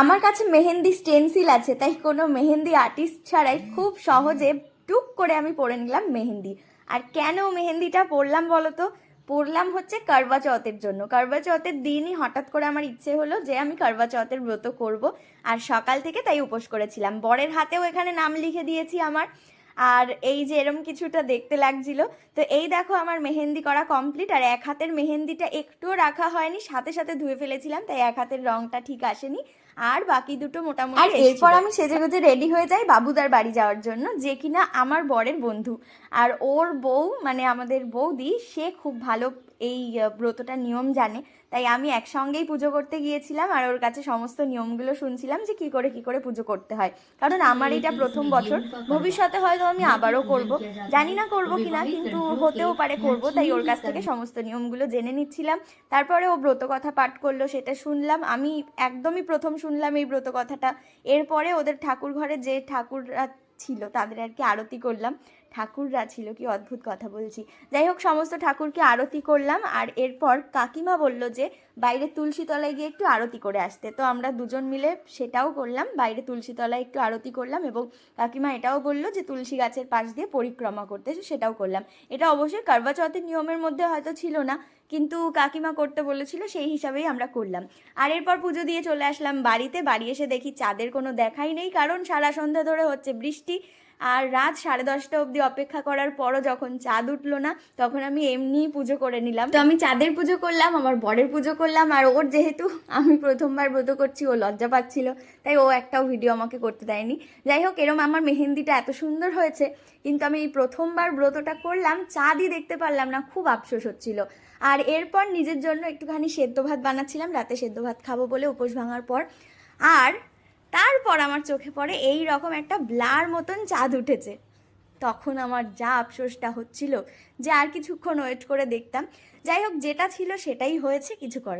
আমার কাছে মেহেন্দি স্টেন্সিল আছে, তাই কোনো মেহেন্দি আর্টিস্ট ছাড়াই খুব সহজে টুক করে আমি পরে নিলাম মেহেন্দি। আর কেন মেহেন্দিটা পরলাম বলো তো পরলাম হচ্ছে করবা চৌথের জন্য। করবা চৌথের দিনই হঠাৎ করে আমার ইচ্ছে হলো যে আমি করবা চৌথের ব্রত করব। আর সকাল থেকে তাই উপোস করেছিলাম। বরের হাতেও এখানে নাম লিখে দিয়েছি আমার। আর এই যে এরম কিছুটা দেখতে লাগছিল। তো এই দেখো আমার মেহেন্দি করা কমপ্লিট আর এক হাতের মেহেন্দিটা একটুও রাখা হয়নি, সাথে সাথে ধুয়ে ফেলেছিলাম, তাই এক হাতের রংটা ঠিক আসেনি। আর বাকি দুটো মোটামুটি আর এরপর আমি সেজে গুজে রেডি হয়ে যাই বাবুদার বাড়ি যাওয়ার জন্য যে কিনা আমার বরের বন্ধু। আর ওর বউ মানে আমাদের বৌদি সে খুব ভালো এই ব্রতটা নিয়ম জানে। তাই আমি একসঙ্গেই পুজো করতে গিয়েছিলাম আর ওর কাছে সমস্ত নিয়মগুলো শুনছিলাম যে কি করে কি করে পুজো করতে হয়। কারণ আমার এটা প্রথম বছর। ভবিষ্যতে হয়তো আমি আবারও করব। জানি না করব কিনা কিন্তু হতেও পারে করব। তাই ওর কাছ থেকে সমস্ত নিয়মগুলো জেনে নিচ্ছিলাম। তারপরে ও ব্রত কথা পাঠ করল সেটা শুনলাম। আমি একদমই প্রথম শুনলাম এই ব্রত কথাটা। এরপরে ওদের ঠাকুর ঘরে যে ঠাকুররা ছিল, তাদের আর কি আরতি করলাম। ঠাকুররা ছিল, কি অদ্ভুত কথা বলছি। যাই হোক, সমস্ত ঠাকুরকে আরতি করলাম, আর এরপর কাকিমা বলল যে, বাইরে তুলসী তলায় গিয়ে একটু আরতি করে আসতে। তো আমরা দুজন মিলে সেটাও করলাম, বাইরে তুলসী তলায় একটু আরতি করলাম, এবং কাকিমা এটাও বলল যে, তুলসী গাছের পাশ দিয়ে পরিক্রমা করতে। সেটাও করলাম। এটা অবশ্যই কারবা চৌথের নিয়মের মধ্যে হয়তো ছিল না কিন্তু কাকিমা করতে বলেছিল সেই হিসাবেই আমরা করলাম। আর এরপর পুজো দিয়ে চলে আসলাম বাড়িতে। বাড়ি এসে দেখি চাঁদের কোনো দেখাই নেই, কারণ সারা সন্ধ্যা ধরে হচ্ছে বৃষ্টি। আর রাত সাড়ে দশটা অবধি অপেক্ষা করার পরও যখন চাঁদ উঠল না, তখন আমি এমনিই পুজো করে নিলাম। তো আমি চাঁদের পুজো করলাম, আমার বরের পুজো করলাম, আর ওর যেহেতু আমি প্রথমবার ব্রত করছি, ও লজ্জা পাচ্ছিল, তাই ও একটাও ভিডিও আমাকে করতে দেয়নি। যাই হোক, এরম আমার মেহেন্দিটা এত সুন্দর হয়েছে, কিন্তু আমি এই প্রথমবার ব্রতটা করলাম, চাঁদই দেখতে পারলাম না, খুব আফসোস হচ্ছিল। আর এরপর নিজের জন্য একটুখানি সেদ্ধ ভাত বানাচ্ছিলাম, রাতে সেদ্ধ ভাত খাব বলে উপোস ভাঙার পর। আর তারপর আমার চোখে পড়ে এই রকম একটা ব্লার মতন চাঁদ উঠেছে। তখন আমার যা আফসোসটা হচ্ছিল যে আর কিছুক্ষণ ওয়েট করে দেখতাম। যাই হোক, যেটা ছিল সেটাই হয়েছে, কিছু করার